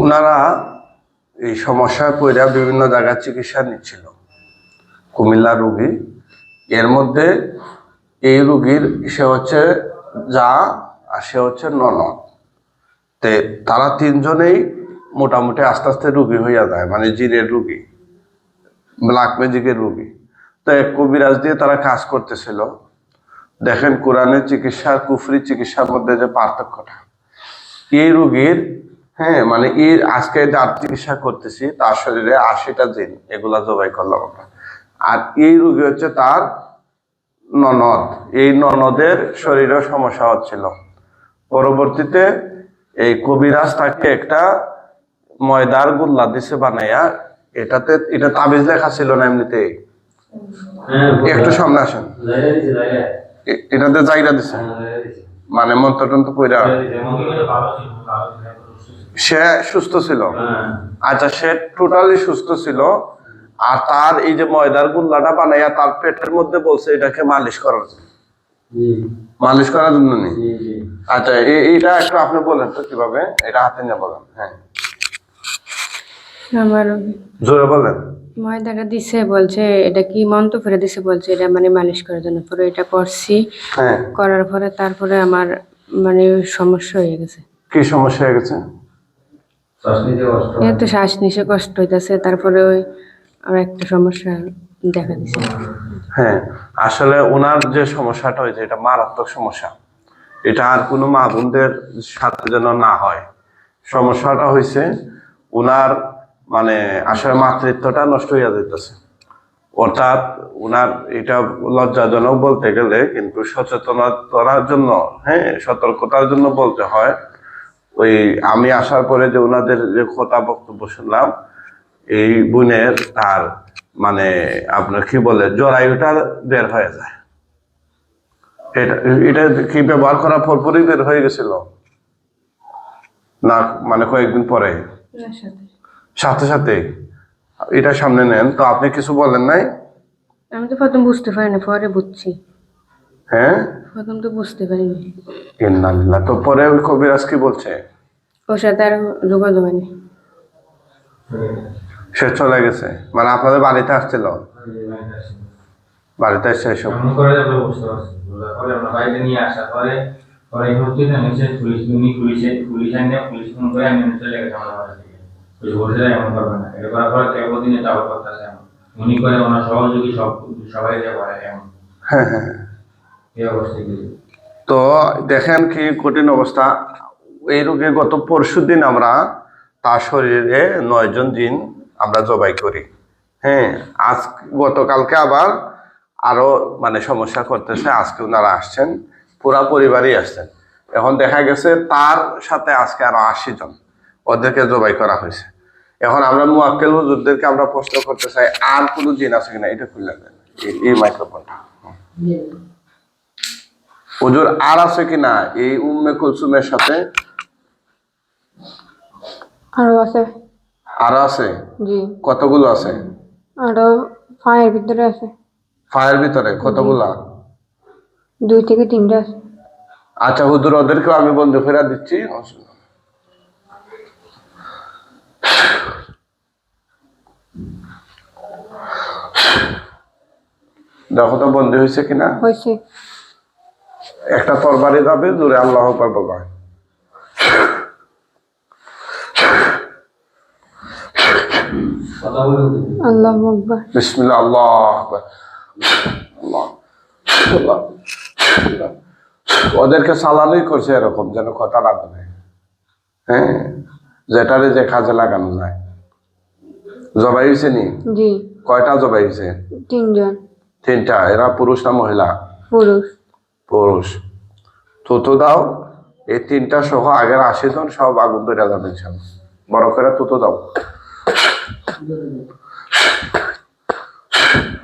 ওনারা এই সমস্যায় পড়ে বিভিন্ন জায়গায় চিকিৎসা নিচ্ছিল। কুমিল্লা রুগী। এর মধ্যে এই রুগীর সে হচ্ছে যা আর সে হচ্ছে ননদ। তে তারা তিনজনেই মোটামুটি আস্তে আস্তে রুগী হইয়া যায় মানে জিনের রুগী, ব্ল্যাক ম্যাজিকের রুগী। তো এক কবিরাজ দিয়ে তারা কাজ করতেছিল। দেখেন কোরআনের চিকিৎসা, কুফরি চিকিৎসার মধ্যে যে পার্থক্যটা। এই রুগীর হ্যাঁ মানে এই আজকে যার চিকিৎসা করতেছি তার শরীরে আশিটা জিন এগুলা জবাই করলাম আমরা। আর এই রুগী হচ্ছে তার ননদ। এই ননদের শরীরে সমস্যা হচ্ছিল। পরবর্তীতে এই কবিরাজ তাকে একটা ময়দার গোল্লা দিছে বানাইয়া এটাতে এটা তাবিজ লেখা ছিল না এমনিতে? একটু সামনে আসেন। এটাতে জায়গা দিছে। মানে মন্ত্র টন্ত্র কইরা সে সুস্থ ছিল। আচ্ছা সে টোটালি সুস্থ ছিল। আর তার এই যে ময়দার গুল্লাটা বানাইয়া তার পেটের মধ্যে বলছে এটাকে মালিশ করার জন্য। মালিশ করার জন্য নেই আচ্ছা এইটা একটু আপনি বলেন তো কীভাবে? এটা হাতে নিয়ে বলেন হ্যাঁ। আমার জোরে বলেন। ময়দাটা দিছে বলছে এটা কি মন্ত্র ফেরে দিছে বলছে এটা মানে মালিশ করার জন্য। পরে এটা করছি। হ্যাঁ। করার পরে তারপরে আমার মানে সমস্যা হয়ে গেছে। কি সমস্যা হয়ে গেছে? শ্বাস নিশে কষ্ট হইতেছে তারপরে ওই আর একটা সমস্যা দেখা দিছে। হ্যাঁ আসলে ওনার যে সমস্যাটা হয়েছে এটা মারাত্মক সমস্যা। এটা আর কোনো মা বোনদের সাথে যেন না হয়। সমস্যাটা হয়েছে ওনার মানে আসলে মাতৃত্বটা নষ্ট হইয়া যাইতেছে। অর্থাৎ ওনার এটা লজ্জাজনক বলতে গেলে কিন্তু সচেতনতার জন্য হ্যাঁ সতর্কতার জন্য বলতে হয় ওই আমি আসার পরে যে ওনাদের যে কথা বক্তব্য শুনলাম এই বোনের তার মানে আপনার কি বলে জরায়ুটা বের হয়ে যায়। এটা এটা কি ব্যবহার করার পরপরই বের হয়ে গেছিল? না মানে কয়েকদিন পরে। সাথে। সাথে এটা সামনে নেন তো আপনি কিছু বলেন নাই? আমি তো প্রথম বুঝতে পারিনি পরে বুঝছি। হ্যাঁ? প্রথম তো বুঝতে পারিনি। ইন্নালিল্লাহ তো পরে ওই কবিরাজ কি বলছে? ওর সাথে আর যোগাযোগ হয়নি। সে চলে গেছে। মানে আপনাদের বাড়িতে আসছিল? বাড়িতে এসে এসব আমরা বুঝতে পরে আমরা নিয়ে আসা পরে পরে হচ্ছে না নিচে পুলিশ উনি পুলিশে পুলিশ আনে পুলিশ ফোন করে আমি চলে গেছে আমার বাড়ি থেকে। পুলিশ বলছে এমন করবে না। এটা করার পরে কেউ দিনে এমন উনি করে ওনার সহযোগী সব সবাই যে করে এমন। হ্যাঁ হ্যাঁ হ্যাঁ। এই অবস্থা। কিছু তো দেখেন কি কঠিন অবস্থা। এই রোগে গত পরশু দিন আমরা তার শরীরে নয়জন জিন আমরা জবাই করি। হ্যাঁ আজ গতকালকে আবার আরও মানে সমস্যা করতেছে আজকে ওনারা আসছেন পুরা পরিবারই আসছেন। এখন দেখা গেছে তার সাথে আজকে আরও আশি জন ওদেরকে জবাই করা হয়েছে। এখন আমরা মুয়াক্কেল হুজুরদেরকে আমরা প্রশ্ন করতে চাই আর কোনো জিন আছে কিনা? এটা খুললে দেন এই- এই মাইক্রোফোনটা। হুজুর আর আছে কিনা? এই উম্মে কুলসুমের সাথে আরও আছে। আরও আছে? জি। কতগুলো আছে? আরও ফায়ের ভিতরে আছে। ফায়ার ভিতরে কতগুলা? দুই থেকে তিনটা আছে। আচ্ছা হুজুর ওদেরকেও আমি বন্ধু ফেরা দিচ্ছি। দেখো তো বন্ধু হয়েছে কিনা? হয়েছে। একটা তরবারি যাবে জোরে আল্লাহ আকবার বলবা কথা বলে আল্লাহ বিসমিল্লাহ আল্লাহ আল্লাহ আল্লাহ আল্লাহ। ওদেরকে সালানোই করছে এরকম যেন কথা না বলে। হ্যাঁ? যেটারে যে কাজে লাগানো যায়। জবাই হয়েছে নি? কয়টা জবাই হয়েছে তিনজন। তিনটা। এরা পুরুষ না মহিলা? পুরুষ। পুরুষ। তুতো দাও এই তিনটা সহ আগের আশি জন সব আগুন ধরে যাবে। বড় করে তুতো দাও।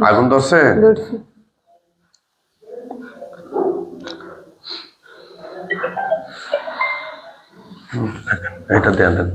আগুন ধরছে? এটা দেয়া দেন।